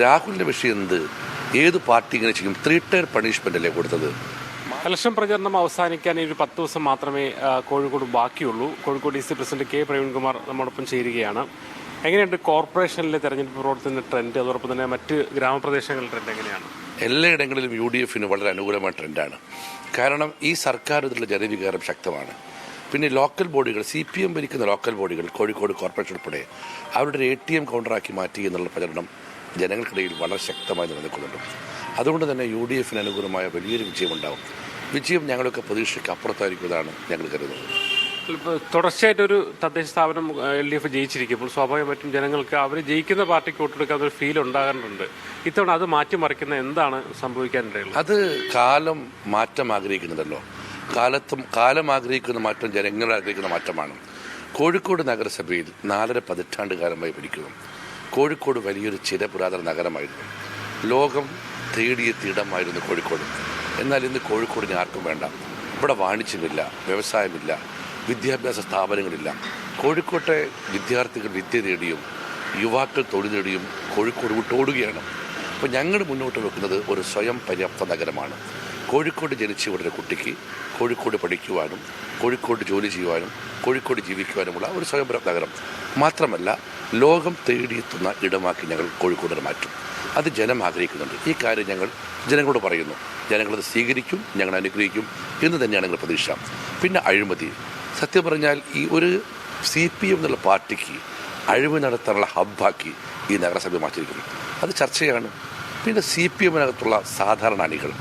രാഹുലിന്റെ വിഷയം എന്ത്? ഏത് പാർട്ടി ഇങ്ങനെ ചെയ്യും? ത്രീ ടയർ പണിഷ്മെന്റ് അല്ലേ കൊടുത്തത്? ഇലക്ഷൻ പ്രചരണം അവസാനിക്കാൻ ഈ ഒരു പത്ത് ദിവസം മാത്രമേ കോഴിക്കോട് ബാക്കിയുള്ളൂ. Kozhikode D C president K Praveen Kumar നമ്മോടൊപ്പം ചേരുകയാണ്. എങ്ങനെയുണ്ട് കോർപ്പറേഷനിലെ തെരഞ്ഞെടുപ്പ് പ്രവർത്തന ട്രെൻഡ് അതോടൊപ്പം തന്നെ മറ്റ് ഗ്രാമപ്രദേശങ്ങളിലെ ട്രെൻഡ് എങ്ങനെയാണ്? എല്ലായിടങ്ങളിലും യു ഡി എഫിന് വളരെ അനുകൂലമായ ട്രെൻഡാണ് കാരണം ഈ സർക്കാർ ഇതിലുള്ള ജനവികാരം ശക്തമാണ്. പിന്നെ ലോക്കൽ ബോഡികൾ സി പി എം ഭരിക്കുന്ന ലോക്കൽ ബോഡികൾ കോഴിക്കോട് കോർപ്പറേഷൻ ഉൾപ്പെടെ അവരുടെ എ ടി എം കൗണ്ടറാക്കി മാറ്റി എന്നുള്ള പ്രചരണം ജനങ്ങൾക്കിടയിൽ വളരെ ശക്തമായി നിലനിൽക്കുന്നുണ്ട്. അതുകൊണ്ട് തന്നെ യു ഡി എഫിന് അനുകൂലമായ വലിയൊരു വിജയമുണ്ടാകും വിജയം ഞങ്ങളൊക്കെ പ്രതീക്ഷയ്ക്ക് അപ്പുറത്തായിരിക്കുന്നതാണ് ഞങ്ങൾ കരുതുന്നത്. തുടർച്ചയായിട്ട് തുടർച്ചയായിട്ടൊരു തദ്ദേശ സ്ഥാപനം എൽ ഡി എഫ് ജയിച്ചിരിക്കുമ്പോൾ സ്വാഭാവികമായിട്ടും ജനങ്ങൾക്ക് അവർ ജയിക്കുന്ന പാർട്ടിക്ക് വോട്ടെടുക്കാൻ ഒരു ഫീൽ ഉണ്ടാകാറുണ്ട്. ഇത്തവണ അത് മാറ്റിമറിക്കുന്ന എന്താണ് സംഭവിക്കാനിടയുള്ളത്? അത് കാലം മാറ്റം ആഗ്രഹിക്കുന്നുണ്ടല്ലോ കാലത്തും കാലം ആഗ്രഹിക്കുന്ന മാറ്റം ജനങ്ങൾ ആഗ്രഹിക്കുന്ന മാറ്റമാണ്. കോഴിക്കോട് നഗരസഭയിൽ നാലര പതിറ്റാണ്ട് കാലമായി ഭരിക്കുന്നു. കോഴിക്കോട് വലിയൊരു ചിരപുരാതന നഗരമായിരുന്നു. ലോകം തേടിയെത്തിയ ഇടമായിരുന്നു കോഴിക്കോട്. എന്നാൽ ഇന്ന് കോഴിക്കോടിന് ആർക്കും വേണ്ട. ഇവിടെ വാണിജ്യമില്ല വ്യവസായമില്ല വിദ്യാഭ്യാസ സ്ഥാപനങ്ങളില്ല. കോഴിക്കോട്ടെ വിദ്യാർത്ഥികൾ വിദ്യ നേടിയും യുവാക്കൾ തൊഴിൽ നേടിയും കോഴിക്കോട് വിട്ടോടുകയാണ്. അപ്പോൾ ഞങ്ങൾ മുന്നോട്ട് വെക്കുന്നത് ഒരു സ്വയം പര്യാപ്ത നഗരമാണ്. കോഴിക്കോട് ജനിച്ച വിടുന്ന കുട്ടിക്ക് കോഴിക്കോട് പഠിക്കുവാനും കോഴിക്കോട് ജോലി ചെയ്യുവാനും കോഴിക്കോട് ജീവിക്കുവാനുമുള്ള ഒരു സ്വയംഭര നഗരം മാത്രമല്ല ലോകം തേടിയെത്തുന്ന ഇടമാക്കി ഞങ്ങൾ കോഴിക്കോടിനെ മാറ്റും. അത് ജനം ആഗ്രഹിക്കുന്നുണ്ട്. ഈ കാര്യം ഞങ്ങൾ ജനങ്ങളോട് പറയുന്നു. ജനങ്ങളത് സ്വീകരിക്കും ഞങ്ങൾ അനുഗ്രഹിക്കും എന്ന് തന്നെയാണ് ഞങ്ങൾ പ്രതീക്ഷ. പിന്നെ അഴിമതി. സത്യം പറഞ്ഞാൽ ഈ ഒരു സി പി എം എന്നുള്ള പാർട്ടിക്ക് അഴിമതി നടത്താനുള്ള ഹബ്ബാക്കി ഈ നഗരസഭ മാറ്റിയിരിക്കുന്നു. അത് ചർച്ചയാണ്. പിന്നെ സി പി എമ്മിനകത്തുള്ള സാധാരണ അണികൾ.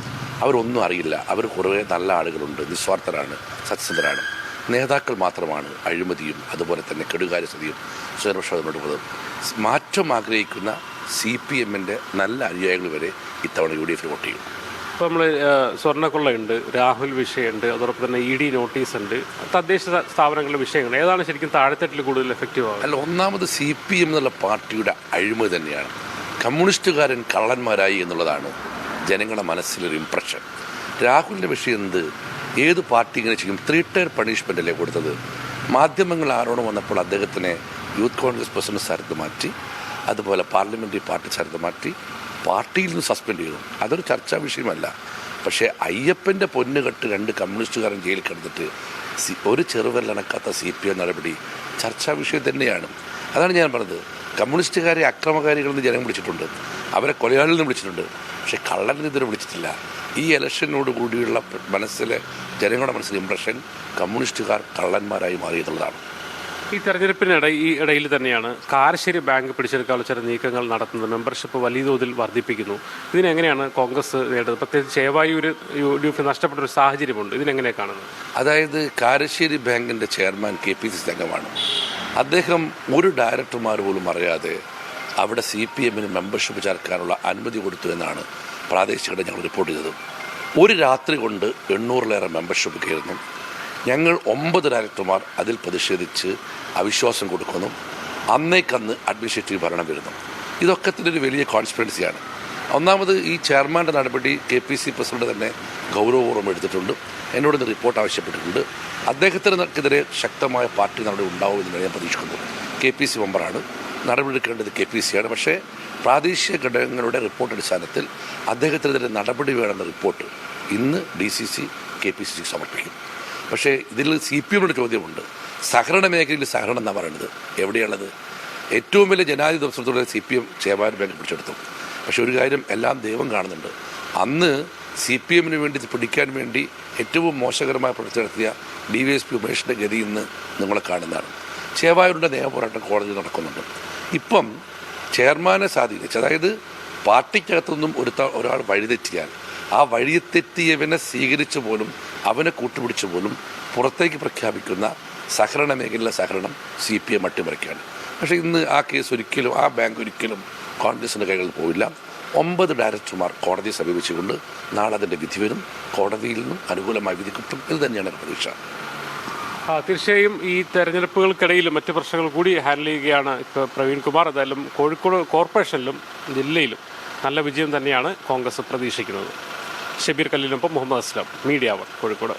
അവരൊന്നും അറിയില്ല. അവർ കുറേ നല്ല ആളുകളുണ്ട് നിസ്വാർത്ഥരാണ് സത്യസന്ധരാണ്. നേതാക്കൾ മാത്രമാണ് അഴിമതിയും അതുപോലെ തന്നെ കെടുകാര്യസ്ഥതയും സ്വയംരക്ഷ മുന്നോട്ട് മാറ്റം ആഗ്രഹിക്കുന്ന സി പി എമ്മിന്റെ നല്ല അനുയായികൾ വരെ ഇത്തവണ യു ഡി എഫിൽ വോട്ട് ചെയ്യും. ഇപ്പോൾ നമ്മൾ സ്വർണക്കൊള്ളയുണ്ട് രാഹുൽ വിഷയമുണ്ട് അതോടൊപ്പം തന്നെ ഇ ഡി നോട്ടീസ് ഉണ്ട് തദ്ദേശ സ്ഥാപനങ്ങളുടെ വിഷയങ്ങൾ. ഏതാണ് ശരിക്കും താഴെത്തട്ടിൽ കൂടുതൽ എഫക്റ്റീവ് ആവുക? അല്ല ഒന്നാമത് സി പി എം എന്നുള്ള പാർട്ടിയുടെ അഴിമതി തന്നെയാണ്. കമ്മ്യൂണിസ്റ്റുകാരൻ കള്ളന്മാരായി എന്നുള്ളതാണ് ജനങ്ങളുടെ മനസ്സിലൊരു ഇമ്പ്രഷൻ രാഹുലിന്റെ വിഷയം എന്ത്? ഏത് പാർട്ടി ഇങ്ങനെ ചെയ്യും? ത്രീ ടയർ പണിഷ്മെന്റ് അല്ലേ കൊടുത്തത്? മാധ്യമങ്ങൾ ആരോടും വന്നപ്പോൾ അദ്ദേഹത്തിനെ യൂത്ത് കോൺഗ്രസ് പ്രസിഡന്റ് സ്ഥലത്ത് മാറ്റി അതുപോലെ പാർലമെന്ററി പാർട്ടി സ്ഥലത്ത് മാറ്റി പാർട്ടിയിൽ നിന്ന് സസ്പെൻഡ് ചെയ്തു. അതൊരു ചർച്ചാ വിഷയമല്ല. പക്ഷേ അയ്യപ്പന്റെ പൊന്നുകെട്ട് രണ്ട് കമ്മ്യൂണിസ്റ്റുകാരൻ ജയിലിൽ കിടന്നിട്ട് സി ഒരു ചെറുവല്ലണക്കാത്ത സി പി എം നടപടി ചർച്ചാ വിഷയം തന്നെയാണ്. അതാണ് ഞാൻ പറഞ്ഞത്. കമ്മ്യൂണിസ്റ്റുകാരെ അക്രമകാരികളെന്ന് ജനം വിളിച്ചിട്ടുണ്ട്. അവരെ കൊലയാളികളെന്ന് വിളിച്ചിട്ടുണ്ട്. പക്ഷേ കള്ളനെ ഇതുവരെ വിളിച്ചിട്ടില്ല. ഈ ഇലക്ഷനോട് കൂടിയുള്ള മനസ്സിലെ ജനങ്ങളുടെ മനസ്സിലെ ഇംപ്രഷൻ കമ്മ്യൂണിസ്റ്റുകാർ കള്ളന്മാരായി മാറി എന്നുള്ളതാണ്. ഈ തെരഞ്ഞെടുപ്പിനിട ഈ ഇടയിൽ തന്നെയാണ് കാരശ്ശേരി ബാങ്ക് പിടിച്ചെടുക്കാനുള്ള ചില നീക്കങ്ങൾ നടത്തുന്നത്. മെമ്പർഷിപ്പ് വലിയ തോതിൽ വർദ്ധിപ്പിക്കുന്നു. ഇതിനെങ്ങനെയാണ് കോൺഗ്രസ് നേടുന്നത് പ്രത്യേകിച്ച് ചേവായൂർ യു ഡി എഫ് നഷ്ടപ്പെട്ട ഒരു സാഹചര്യമുണ്ട്. ഇതിനെങ്ങനെ കാണുന്നത്? അതായത് കാരശ്ശേരി ബാങ്കിന്റെ ചെയർമാൻ കെ പി സി സംഘമാണ് അദ്ദേഹം ഒരു ഡയറക്ടർമാർ പോലും അറിയാതെ അവിടെ സി പി എമ്മിന് മെമ്പർഷിപ്പ് ചേർക്കാനുള്ള അനുമതി കൊടുത്തു എന്നാണ് പ്രാദേശികരുടെ ഞങ്ങൾ റിപ്പോർട്ട് ചെയ്തത്. ഒരു രാത്രി കൊണ്ട് എണ്ണൂറിലേറെ മെമ്പർഷിപ്പ് കയറുന്നു. ഞങ്ങൾ ഒമ്പത് ഡയറക്ടർമാർ അതിൽ പ്രതിഷേധിച്ച് അവിശ്വാസം കൊടുക്കുന്നു. അന്നേക്കന്ന് അഡ്മിനിസ്ട്രേറ്റീവ് ഭരണം വരുന്നു. ഇതൊക്കെ തന്നെ ഒരു വലിയ കോൺസ്പിറൻസിയാണ് ഒന്നാമത് ഈ ചെയർമാന്റെ നടപടി കെ പി സി പ്രസിഡന്റ് തന്നെ ഗൗരവപൂർവം എടുത്തിട്ടുണ്ട്. എന്നോട് ഇന്ന് റിപ്പോർട്ട് ആവശ്യപ്പെട്ടിട്ടുണ്ട്. അദ്ദേഹത്തിനെതിരെ ശക്തമായ പാർട്ടി നടപടി ഉണ്ടാവുമെന്ന് ഞാൻ പ്രതീക്ഷിക്കുന്നു. കെ പി സി മെമ്പറാണ് നടപടിയെടുക്കേണ്ടത് കെ പി സിയാണ് പക്ഷേ പ്രാദേശിക ഘടകങ്ങളുടെ റിപ്പോർട്ട് അടിസ്ഥാനത്തിൽ അദ്ദേഹത്തിനെതിരെ നടപടി വേണമെന്ന റിപ്പോർട്ട് ഇന്ന് D C C K P C C സമർപ്പിക്കും. പക്ഷേ ഇതിൽ സി പി എമ്മിന്റെ ചോദ്യമുണ്ട്. സഹകരണ മേഖലയിൽ സഹകരണം എന്നാണ് പറയുന്നത് എവിടെയാണത്? ഏറ്റവും വലിയ ജനാധിപത്യ ദിവസത്തോടെ സി പി എം ചേവാൻ ബാങ്ക് പിടിച്ചെടുത്തു. പക്ഷേ ഒരു കാര്യം എല്ലാം ദൈവം കാണുന്നുണ്ട്. അന്ന് സി പി എമ്മിന് വേണ്ടി പിടിക്കാൻ വേണ്ടി ഏറ്റവും മോശകരമായ പ്രവർത്തി നടത്തിയ ഡി വൈ എസ് പി ഉമേഷിന്റെ ഗതി ഇന്ന് നിങ്ങളെ കാണുന്നതാണ്. ചേവായൂരിന്റെ നിയമപോരാട്ടം കോടതി നടക്കുന്നുണ്ട്. ഇപ്പം ചെയർമാനെ സ്വാധീനിച്ച് അതായത് പാർട്ടിക്കകത്തുനിന്നും ഒരു ഒരാൾ വഴിതെറ്റിയാൽ ആ വഴിതെറ്റിയവനെ സ്വീകരിച്ചു പോലും അവനെ കൂട്ടുപിടിച്ചു പോലും പുറത്തേക്ക് പ്രഖ്യാപിക്കുന്ന സഹകരണ മേഖലയിലെ സഹകരണം സി പി എം അട്ടിമറിക്കുകയാണ്. പക്ഷേ ഇന്ന് ആ കേസ് ഒരിക്കലും ആ ബാങ്ക് ഒരിക്കലും കോൺഗ്രസിന്റെ കൈകളിൽ പോവില്ല. ഒമ്പത് ഡയറക്ടർമാർ കോടതിയെ സമീപിച്ചുകൊണ്ട് നാളെ അതിന്റെ വിധി വരും. കോടതിയിൽ നിന്നും അനുകൂലമായ വിധി കിട്ടും ഇത് തന്നെയാണ് പ്രതീക്ഷ. തീർച്ചയായും ഈ തെരഞ്ഞെടുപ്പുകൾക്കിടയിലും മറ്റ് പ്രശ്നങ്ങൾ കൂടി ഹാൻഡിൽ ചെയ്യുകയാണ് ഇപ്പോൾ പ്രവീൺ കുമാർ. എന്തായാലും കോഴിക്കോട് കോർപ്പറേഷനിലും ജില്ലയിലും നല്ല വിജയം തന്നെയാണ് കോൺഗ്രസ് പ്രതീക്ഷിക്കുന്നത്. ഷബീർ കല്ലിനൊപ്പം മുഹമ്മദ് അസ്ലാം മീഡിയ വൺ കോഴിക്കോട്.